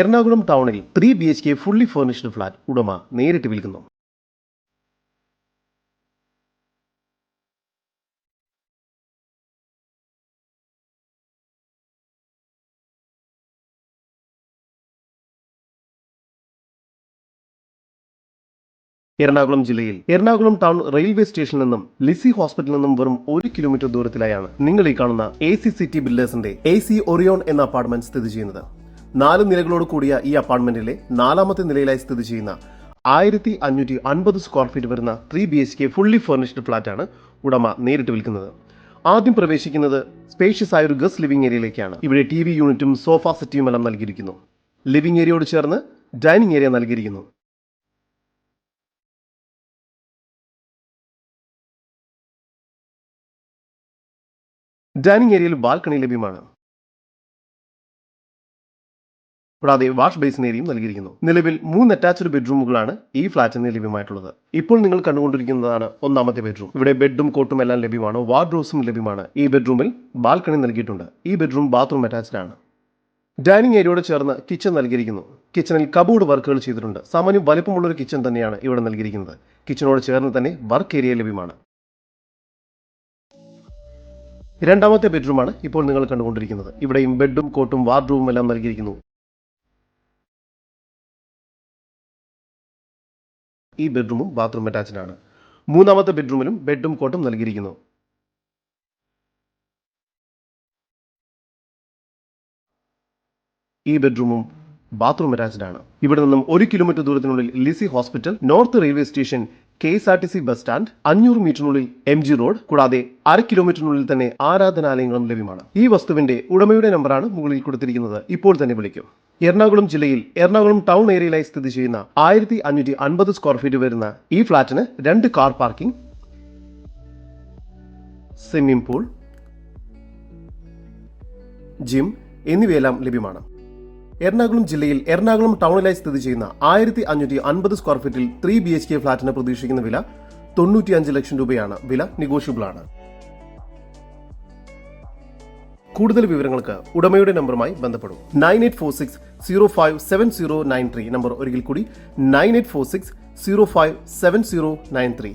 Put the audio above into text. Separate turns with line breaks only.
എറണാകുളം ടൗണിൽ three B H K fully furnished flat ഉടമ നേരിട്ട് വിൽക്കുന്നു. എറണാകുളം ജില്ലയിൽ എറണാകുളം ടൗൺ റെയിൽവേ സ്റ്റേഷനിൽ നിന്നും ലിസി ഹോസ്പിറ്റലിൽ നിന്നും വെറും ഒരു കിലോമീറ്റർ ദൂരത്തിലായാണ് നിങ്ങൾ ഈ കാണുന്ന എ സി സിറ്റി ബിൽഡേഴ്സിന്റെ എ സി ഒറിയോൺ എന്ന അപ്പാർട്ട്മെന്റ് സ്ഥിതി ചെയ്യുന്നത്. നാല് നിലകളോട് കൂടിയ ഈ അപ്പാർട്ട്മെന്റിലെ നാലാമത്തെ നിലയിലായി സ്ഥിതി ചെയ്യുന്ന ആയിരത്തി അഞ്ഞൂറ്റി അൻപത് സ്ക്വയർ ഫീറ്റ് വരുന്ന three B H K fully furnished ഫ്ളാറ്റാണ് ഉടമ നേരിട്ട് വിൽക്കുന്നത്. ആദ്യം പ്രവേശിക്കുന്നത് സ്പേഷ്യസ് ആയ ഒരു ഗസ്റ്റ് ലിവിംഗ് ഏരിയയിലേക്കാണ് ഇവിടെ ടി വി യൂണിറ്റും സോഫ സെറ്റിയും എല്ലാം നൽകിയിരിക്കുന്നു. ലിവിംഗ് ഏരിയയോട് ചേർന്ന് ഡൈനിങ് ഏരിയ നൽകിയിരിക്കുന്നു. ഡൈനിങ് ഏരിയയിൽ ബാൽക്കണി ലഭ്യമാണ് കൂടാതെ വാഷ് ബേസിൻ ഏരിയയും നൽകിയിരിക്കുന്നു. നിലവിൽ മൂന്ന് അറ്റാച്ച്ഡ് ബെഡ്റൂമുകളാണ് ഈ ഫ്ളാറ്റിന് ലഭ്യമായിട്ടുള്ളത്. ഇപ്പോൾ നിങ്ങൾ കണ്ടുകൊണ്ടിരിക്കുന്നതാണ് ഒന്നാമത്തെ ബെഡ്റൂം. ഇവിടെ ബെഡും കോട്ടും എല്ലാം ലഭ്യമാണ് വാർഡ്രോസും ലഭ്യമാണ്. ഈ ബെഡ്റൂമിൽ ബാൽക്കണി നൽകിയിട്ടുണ്ട്. ഈ ബെഡ്റൂം ബാത്റൂം അറ്റാച്ച്ഡ് ആണ്. ഡൈനിങ് ഏരിയയോട് ചേർന്ന് കിച്ചൺ നൽകിയിരിക്കുന്നു. കിച്ചണിൽ കബോർഡ് വർക്കുകൾ ചെയ്തിട്ടുണ്ട്. സാമാന്യം വലിപ്പമുള്ളൊരു കിച്ചൺ തന്നെയാണ് ഇവിടെ നൽകിയിരിക്കുന്നത്. കിച്ചണോട് ചേർന്ന് തന്നെ വർക്ക് ഏരിയ ലഭ്യമാണ്. രണ്ടാമത്തെ ബെഡ്റൂമാണ് ഇപ്പോൾ നിങ്ങൾ കണ്ടുകൊണ്ടിരിക്കുന്നത്. ഇവിടെയും ബെഡും കോട്ടും വാർഡ്രൂമും എല്ലാം നൽകിയിരിക്കുന്നു. ഈ ബെഡ്റൂമും ബാത്റൂം അറ്റാച്ച്ഡ് ആണ്. മൂന്നാമത്തെ ബെഡ്റൂമിലും ബെഡും കോട്ടും നൽകിയിരിക്കുന്നു. ഈ ബെഡ്റൂമും ബാത്റൂം അറ്റാച്ച്ഡ് ആണ്. ഇവിടെ നിന്നും ഒരു kilometre ദൂരത്തിനുള്ളിൽ Lissie hospital north railway station K S R T C bus stand അഞ്ഞൂറ് മീറ്ററിനുള്ളിൽ എം ജി റോഡ് കൂടാതെ അര കിലോമീറ്ററിനുള്ളിൽ തന്നെ ആരാധനാലയങ്ങളും ലഭ്യമാണ്. ഈ വസ്തുവിന്റെ ഉടമയുടെ നമ്പറാണ് മുകളിൽ കൊടുത്തിരിക്കുന്നത്. ഇപ്പോൾ തന്നെ വിളിക്കും. എറണാകുളം ജില്ലയിൽ എറണാകുളം ടൗൺ ഏരിയയിലായി സ്ഥിതി ചെയ്യുന്ന ആയിരത്തി അഞ്ഞൂറ്റി അൻപത് സ്ക്വയർ ഫീറ്റ് വരുന്ന ഈ ഫ്ളാറ്റിന് രണ്ട് car parking swimming pool gym എന്നിവയെല്ലാം ലഭ്യമാണ്. എറണാകുളം ജില്ലയിൽ എറണാകുളം ടൗണിലായി സ്ഥിതി ചെയ്യുന്ന ആയിരത്തി അഞ്ഞൂറ്റി അൻപത് സ്ക്വയർ ഫീറ്റിൽ ത്രീ ബി എച്ച് കെ ഫ്ളാറ്റിന് പ്രതീക്ഷിക്കുന്ന വില തൊണ്ണൂറ്റിയഞ്ച് ലക്ഷം രൂപയാണ്. വില നെഗോഷ്യബിൾ ആണ്. കൂടുതൽ വിവരങ്ങൾക്ക് ഉടമയുടെ നമ്പറുമായി ബന്ധപ്പെടും. Nine eight four six zero five seven zero nine three number ഒരിക്കൽ കൂടി nine eight four six zero five seven zero nine three.